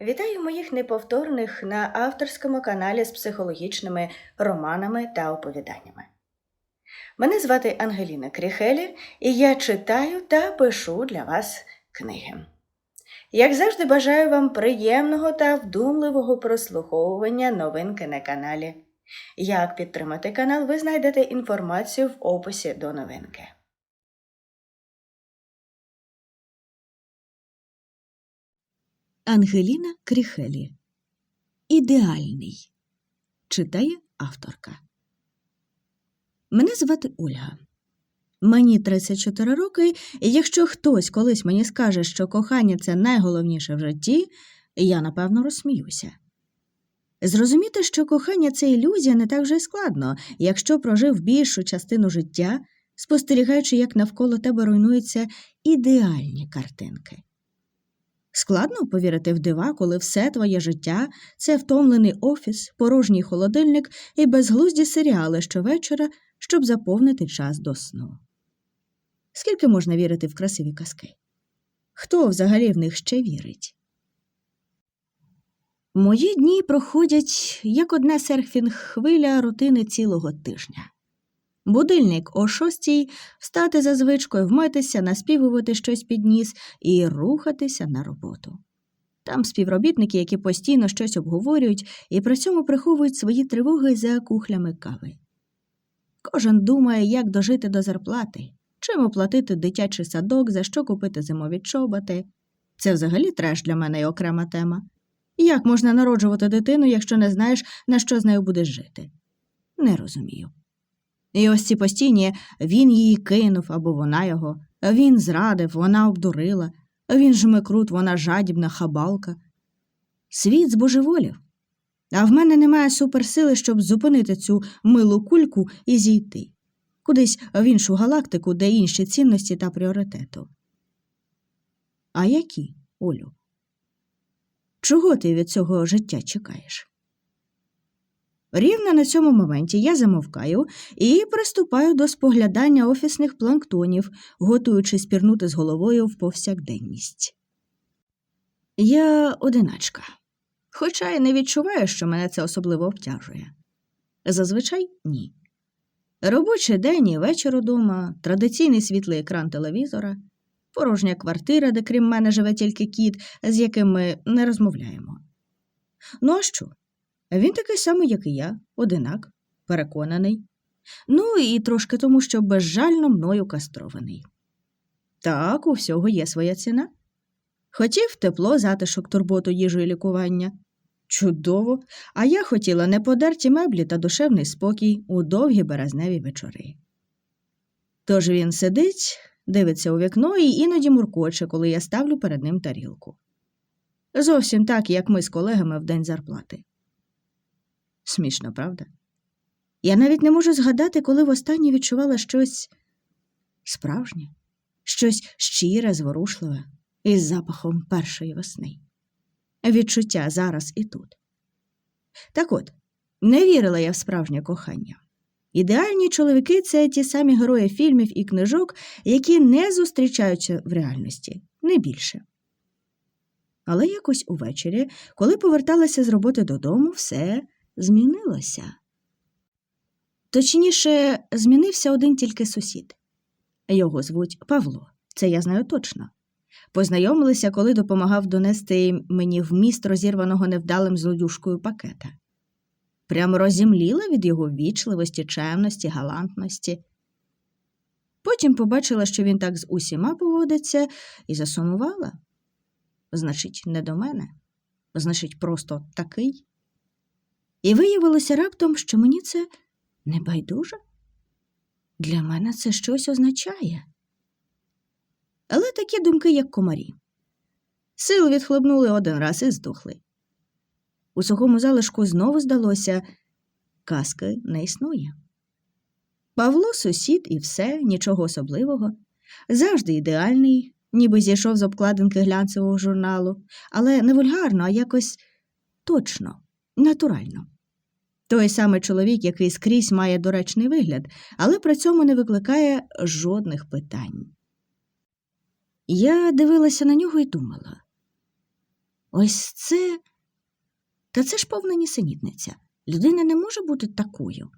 Вітаю моїх неповторних на авторському каналі з психологічними романами та оповіданнями. Мене звати Ангеліна Кріхелі, і я читаю та пишу для вас книги. Як завжди, бажаю вам приємного та вдумливого прослуховування новинки на каналі. Як підтримати канал, ви знайдете інформацію в описі до новинки. Ангеліна Кріхелі. Ідеальний. Читає авторка. Мене звати Ольга. Мені 34 роки, і якщо хтось колись мені скаже, що кохання це найголовніше в житті, я напевно розсміюся. Зрозуміти, що кохання це ілюзія, не так вже й складно, якщо прожив більшу частину життя, спостерігаючи, як навколо тебе руйнуються ідеальні картинки. Складно повірити в дива, коли все твоє життя це втомлений офіс, порожній холодильник і безглузді серіали щовечора, щоб заповнити час до сну. Скільки можна вірити в красиві казки? Хто взагалі в них ще вірить? Мої дні проходять як одна серфінг хвиля рутини цілого тижня. Будильник о шостій встати за звичкою, вмитися, наспівувати щось під ніс і рухатися на роботу. Там співробітники, які постійно щось обговорюють і при цьому приховують свої тривоги за кухлями кави. Кожен думає, як дожити до зарплати, чим оплатити дитячий садок, за що купити зимові чоботи. Це взагалі треш для мене і окрема тема. Як можна народжувати дитину, якщо не знаєш, на що з нею будеш жити? Не розумію. І ось ці постійні він її кинув або вона його, він зрадив, вона обдурила, він жмикрут, вона жадібна хабалка. Світ збожеволів. А в мене немає суперсили, щоб зупинити цю милу кульку і зійти кудись в іншу галактику, де інші цінності та пріоритету. А які, Олю? Чого ти від цього життя чекаєш? Рівно на цьому моменті я замовкаю і приступаю до споглядання офісних планктонів, готуючись пірнути з головою в повсякденність. Я одиначка, хоча й не відчуваю, що мене це особливо обтяжує. Зазвичай ні. Робочий день і вечір удома, традиційний світлий екран телевізора, порожня квартира, де крім мене живе тільки кіт, з яким ми не розмовляємо. Ну а що? Він такий самий, як і я, одинак, переконаний. Ну і трошки тому, що безжально мною кастрований. Так, у всього є своя ціна. Хотів тепло, затишок, турботу, їжу і лікування. Чудово, а я хотіла неподерті меблі та душевний спокій у довгі березневі вечори. Тож він сидить, дивиться у вікно і іноді муркоче, коли я ставлю перед ним тарілку. Зовсім так, як ми з колегами в день зарплати. Смішно, правда? Я навіть не можу згадати, коли востаннє відчувала щось справжнє, щось щире, зворушливе, із запахом першої весни. Відчуття зараз і тут. Так от, не вірила я в справжнє кохання. Ідеальні чоловіки це ті самі герої фільмів і книжок, які не зустрічаються в реальності, не більше. Але якось увечері, коли поверталася з роботи додому, все змінилося. Точніше, змінився один тільки сусід. Його звуть Павло, це я знаю точно. Познайомилися, коли допомагав донести мені вміст розірваного невдалим злодюшкою пакета. Прямо розімліла від його ввічливості, чемності, галантності. Потім побачила, що він так з усіма поводиться, і засумувала. Значить, не до мене, значить, просто такий. І виявилося раптом, що мені це не байдуже. Для мене це щось означає. Але такі думки, як комарі. Сил відхлебнули один раз і здохли. У сухому залишку знову здалося казки не існує. Павло сусід і все, нічого особливого, завжди ідеальний, ніби зійшов з обкладинки глянцевого журналу, але не вульгарно, а якось точно, натурально. Той самий чоловік, який скрізь має доречний вигляд, але при цьому не викликає жодних питань. Я дивилася на нього і думала Ось це. Та це ж повна нісенітниця. Людина не може бути такою.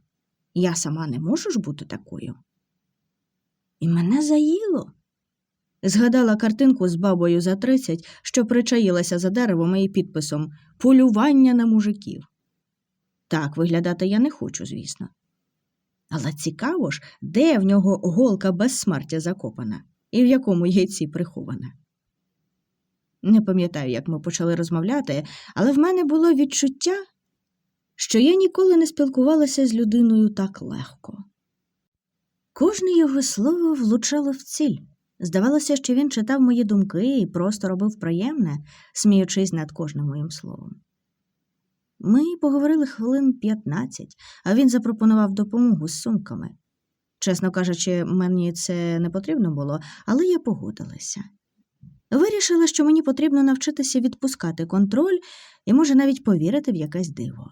Я сама не можу ж бути такою. І мене заїло. Згадала картинку з бабою за тридцять, що причаїлася за деревом і підписом Полювання на мужиків. Так виглядати я не хочу, звісно. Але цікаво ж, де в нього голка безсмертя закопана і в якому яйці прихована. Не пам'ятаю, як ми почали розмовляти, але в мене було відчуття, що я ніколи не спілкувалася з людиною так легко. Кожне його слово влучало в ціль. Здавалося, що він читав мої думки і просто робив приємне, сміючись над кожним моїм словом. Ми поговорили хвилин 15, а він запропонував допомогу з сумками. Чесно кажучи, мені це не потрібно було, але я погодилася. Вирішила, що мені потрібно навчитися відпускати контроль і, може, навіть повірити в якесь диво.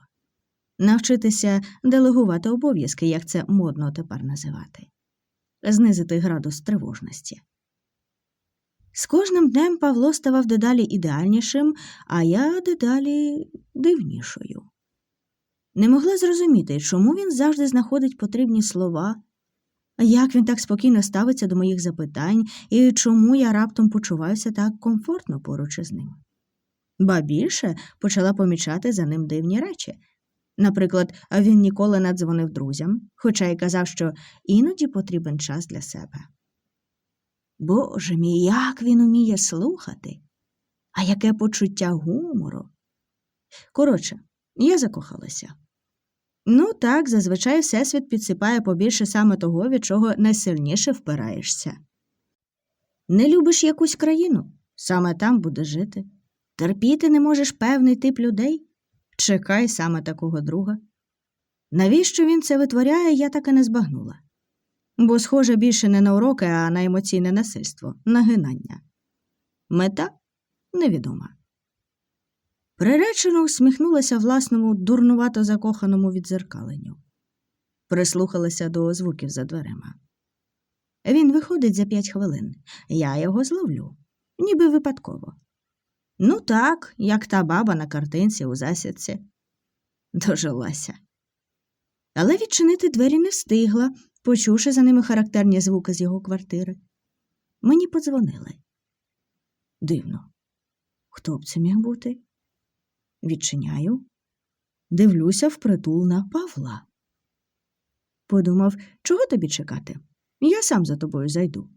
Навчитися делегувати обов'язки, як це модно тепер називати, знизити градус тривожності. З кожним днем Павло ставав дедалі ідеальнішим, а я дедалі дивнішою. Не могла зрозуміти, чому він завжди знаходить потрібні слова, як він так спокійно ставиться до моїх запитань і чому я раптом почуваюся так комфортно поруч із ним. Ба більше почала помічати за ним дивні речі. Наприклад, він ніколи не дзвонив друзям, хоча й казав, що іноді потрібен час для себе. Боже мій, як він уміє слухати, а яке почуття гумору. Коротше, я закохалася. Ну так, зазвичай Всесвіт підсипає побільше саме того, від чого найсильніше впираєшся. Не любиш якусь країну, саме там будеш жити. Терпіти не можеш певний тип людей. Чекай саме такого друга. Навіщо він це витворяє, я так і не збагнула. Бо, схоже, більше не на уроки, а на емоційне насильство, нагинання. Мета невідома. Приречено усміхнулася власному дурнувато закоханому відзеркаленню. Прислухалася до звуків за дверима. Він виходить за п'ять хвилин. Я його зловлю, ніби випадково. Ну так, як та баба на картинці у засідці. Дожилася. Але відчинити двері не встигла, почувши за ними характерні звуки з його квартири. Мені подзвонили. Дивно. Хто б це міг бути? Відчиняю, дивлюся впритул на Павла. Подумав, чого тобі чекати? Я сам за тобою зайду.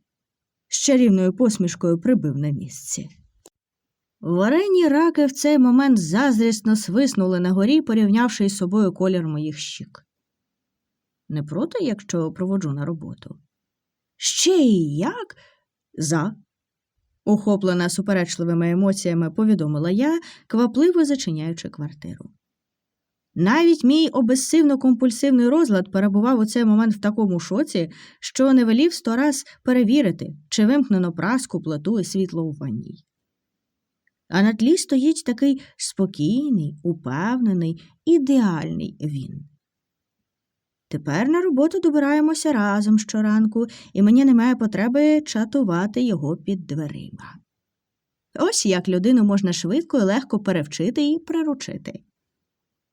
З чарівною посмішкою прибив на місці. Варені раки в цей момент заздрісно свиснули на горі, порівнявши із собою колір моїх щік. Не проти, якщо проводжу на роботу. Ще й як? За. Охоплена суперечливими емоціями, повідомила я, квапливо зачиняючи квартиру. Навіть мій обесивно-компульсивний розлад перебував у цей момент в такому шоці, що не велів сто раз перевірити, чи вимкнено праску, плиту і світло у ванній. А на тлі стоїть такий спокійний, упевнений, ідеальний він. Тепер на роботу добираємося разом щоранку, і мені немає потреби чатувати його під дверима. Ось як людину можна швидко і легко перевчити і приручити.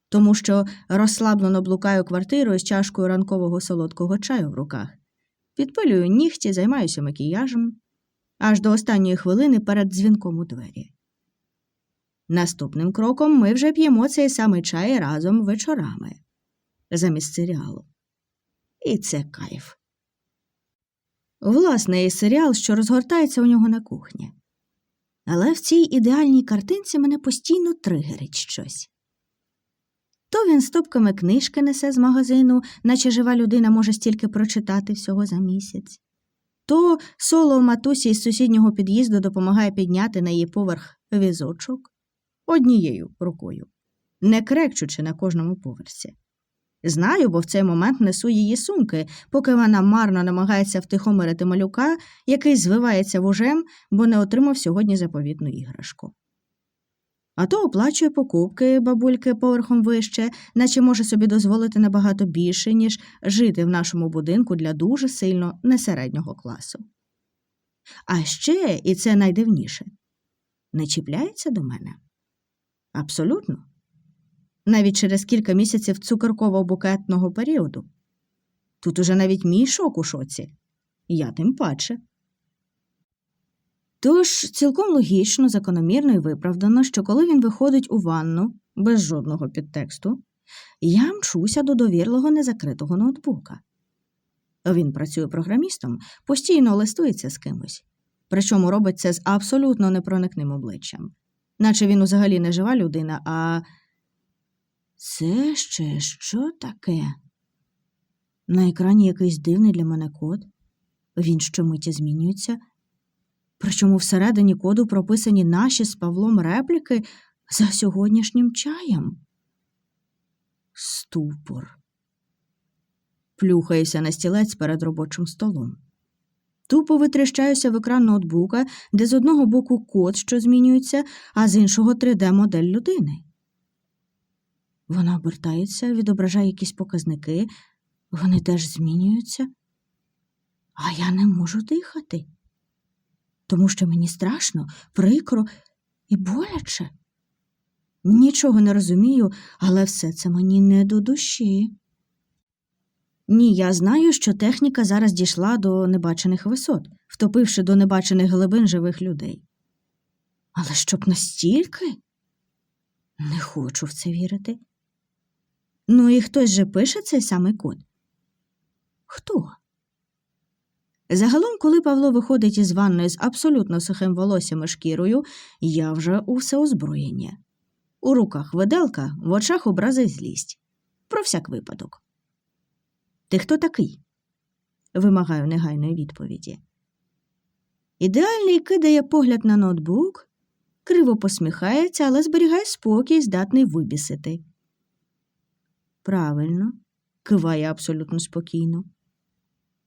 Тому що розслаблено блукаю квартирою з чашкою ранкового солодкого чаю в руках, підпилюю нігті, займаюся макіяжем аж до останньої хвилини перед дзвінком у двері. Наступним кроком ми вже п'ємо цей самий чай разом вечорами замість серіалу. І це кайф. Власне, і серіал, що розгортається у нього на кухні. Але в цій ідеальній картинці мене постійно тригерить щось. То він стопками книжки несе з магазину, наче жива людина може стільки прочитати всього за місяць, то соло матусі із сусіднього під'їзду допомагає підняти на її поверх візочок однією рукою, не крекчучи на кожному поверсі. Знаю, бо в цей момент несу її сумки, поки вона марно намагається втихомирити малюка, який звивається вужем, бо не отримав сьогодні заповітну іграшку. А то оплачує покупки бабульки поверхом вище, наче може собі дозволити набагато більше, ніж жити в нашому будинку для дуже сильно несереднього класу. А ще, і це найдивніше, не чіпляється до мене, Абсолютно. Навіть через кілька місяців цукерково-букетного періоду. Тут уже навіть мій шок у шоці. Я тим паче. Тож цілком логічно, закономірно і виправдано, що коли він виходить у ванну без жодного підтексту, я мчуся до довірлого незакритого ноутбука. Він працює програмістом, постійно листується з кимось, причому робить це з абсолютно непроникним обличчям, наче він взагалі не жива людина, а це ще що таке? На екрані якийсь дивний для мене код. Він щомиті змінюється. Причому всередині коду прописані наші з Павлом репліки за сьогоднішнім чаєм. Ступор. Плюхаюся на стілець перед робочим столом. Тупо витріщаюся в екран ноутбука, де з одного боку код, що змінюється, а з іншого 3D-модель людини. Вона обертається, відображає якісь показники, вони теж змінюються, а я не можу дихати, тому що мені страшно, прикро і боляче. Нічого не розумію, але все це мені не до душі. Ні, я знаю, що техніка зараз дійшла до небачених висот, втопивши до небачених глибин живих людей. Але щоб настільки? Не хочу в це вірити. Ну і хтось же пише цей самий код. Хто? Загалом, коли Павло виходить із ванної з абсолютно сухим волоссям і шкірою, я вже у всеозброєння. У руках виделка, в очах образи злість. Про всяк випадок. Ти хто такий? Вимагаю негайної відповіді. Ідеальний кидає погляд на ноутбук, криво посміхається, але зберігає спокій, здатний вибісити. Правильно, киває абсолютно спокійно.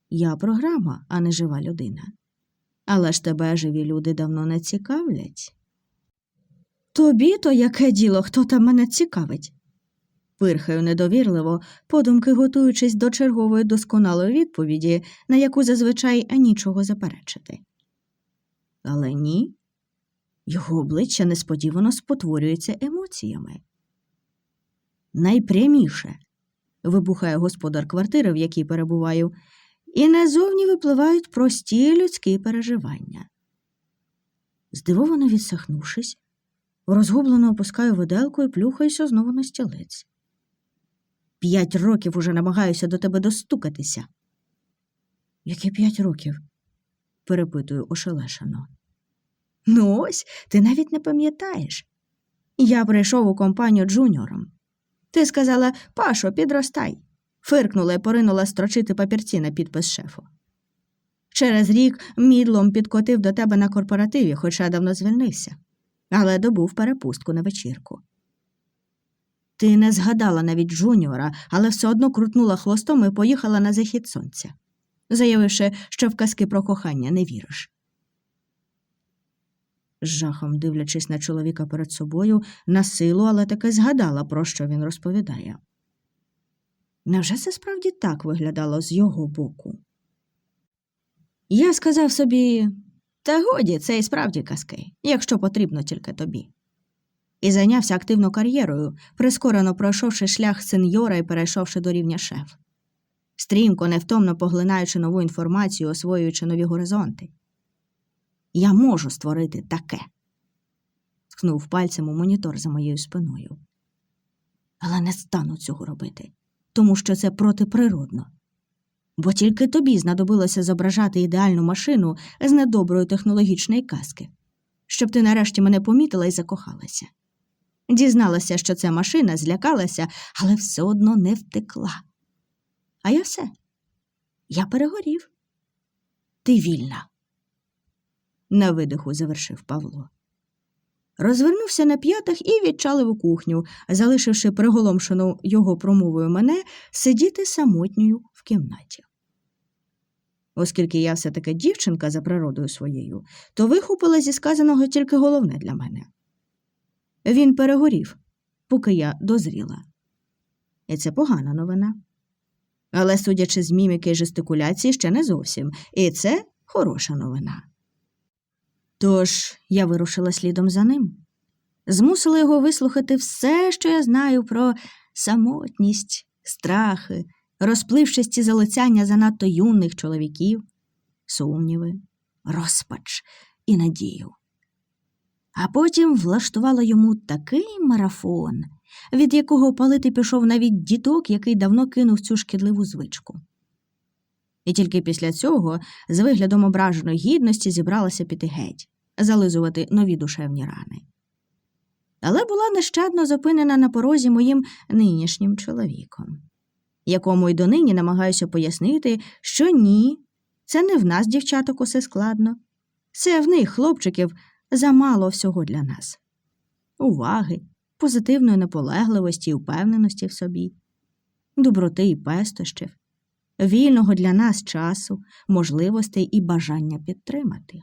Я програма, а не жива людина. Але ж тебе живі люди давно не цікавлять. Тобі то яке діло, хто там мене цікавить? Пирхаю недовірливо, подумки готуючись до чергової досконалої відповіді, на яку зазвичай нічого заперечити. Але ні, його обличчя несподівано спотворюється емоціями. Найпряміше вибухає господар квартири, в якій перебуваю, і назовні випливають прості людські переживання. Здивовано відсахнувшись, розгублено опускаю виделку і плюхаюся знову на стілець. П'ять років уже намагаюся до тебе достукатися. Які п'ять років? перепитую ошелешено. Ну ось, ти навіть не пам'ятаєш. Я прийшов у компанію джуніором. Ти сказала Пашо, підростай. Фиркнула і поринула строчити папірці на підпис шефу. Через рік мідлом підкотив до тебе на корпоративі, хоча давно звільнився, але добув перепустку на вечірку. Ти не згадала навіть Джуніора, але все одно крутнула хвостом і поїхала на захід сонця, заявивши, що в казки про кохання не віриш. З жахом дивлячись на чоловіка перед собою, на силу, але таки згадала, про що він розповідає. Невже це справді так виглядало з його боку? Я сказав собі та годі, це і справді казки, якщо потрібно тільки тобі. І зайнявся активно кар'єрою, прискорено пройшовши шлях сеньора і перейшовши до рівня шеф. Стрімко, невтомно поглинаючи нову інформацію, освоюючи нові горизонти. Я можу створити таке. ткнув пальцем у монітор за моєю спиною. Але не стану цього робити, тому що це протиприродно. Бо тільки тобі знадобилося зображати ідеальну машину з недоброї технологічної казки, щоб ти нарешті мене помітила і закохалася. Дізналася, що це машина, злякалася, але все одно не втекла. А я все. Я перегорів. Ти вільна. На видиху завершив Павло. Розвернувся на п'ятах і відчалив у кухню, залишивши приголомшену його промовою мене сидіти самотньою в кімнаті. Оскільки я все таки дівчинка за природою своєю, то вихопила зі сказаного тільки головне для мене. Він перегорів, поки я дозріла. І це погана новина. Але, судячи з міміки і жестикуляції, ще не зовсім, і це хороша новина. Тож я вирушила слідом за ним. змусила його вислухати все, що я знаю про самотність, страхи, розпливчасті залицяння занадто юних чоловіків, сумніви, розпач і надію. А потім влаштувала йому такий марафон, від якого палити пішов навіть діток, який давно кинув цю шкідливу звичку. І тільки після цього, з виглядом ображеної гідності, зібралася піти геть, зализувати нові душевні рани. Але була нещадно зупинена на порозі моїм нинішнім чоловіком, якому й донині намагаюся пояснити, що ні, це не в нас, дівчаток, усе складно, це в них, хлопчиків, замало всього для нас. Уваги, позитивної наполегливості і впевненості в собі, доброти і пестощів, вільного для нас часу, можливостей і бажання підтримати.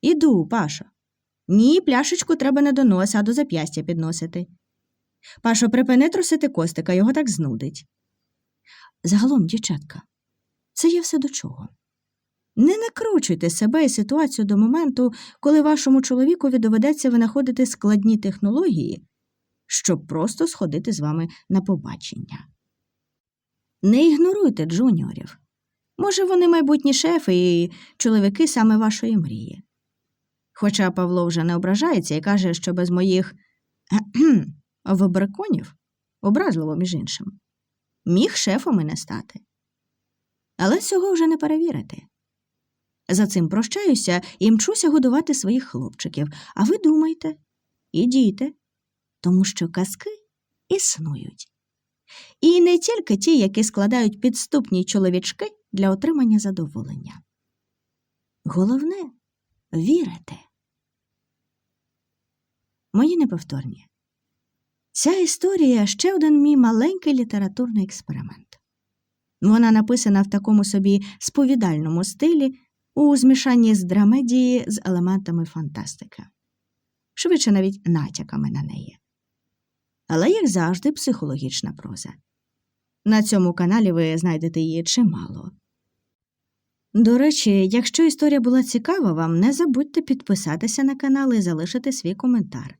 Іду, Пашо. Ні, пляшечку треба не до носа, а до зап'ястя підносити. Пашо, припини трусити костика, його так знудить. Загалом, дівчатка, це є все до чого. Не накручуйте себе і ситуацію до моменту, коли вашому чоловікові доведеться винаходити складні технології, щоб просто сходити з вами на побачення. Не ігноруйте джуніорів. Може, вони майбутні шефи і чоловіки саме вашої мрії. Хоча Павло вже не ображається і каже, що без моїх кхе-кхем, образливо між іншим, міг шефом і не стати. Але цього вже не перевірити. За цим прощаюся і мчуся годувати своїх хлопчиків. А ви думайте і дійте, тому що казки існують. І не тільки ті, які складають підступні чоловічки для отримання задоволення. Головне вірити. Мої неповторні. Ця історія ще один мій маленький літературний експеримент. Вона написана в такому собі сповідальному стилі у змішанні з драмедії з елементами фантастики, швидше навіть натяками на неї. Але, як завжди, психологічна проза. На цьому каналі ви знайдете її чимало. До речі, якщо історія була цікава вам, не забудьте підписатися на канал і залишити свій коментар.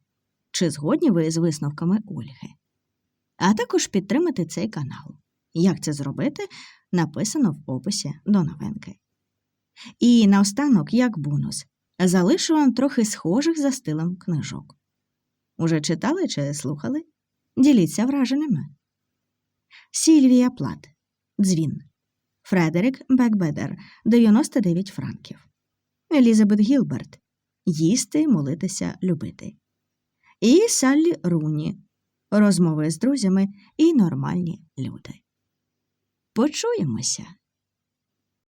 Чи згодні ви з висновками Ольги? А також підтримати цей канал. Як це зробити, написано в описі до новинки. І наостанок, як бонус, залишу вам трохи схожих за стилем книжок. Уже читали чи слухали? Діліться враженнями. Сільвія Плат. Дзвін. Фредерік Бекбедер 99 франків. Елізабет Гілберт. Їсти, молитися, любити. І Саллі Руні. Розмови з друзями і нормальні люди. Почуємося.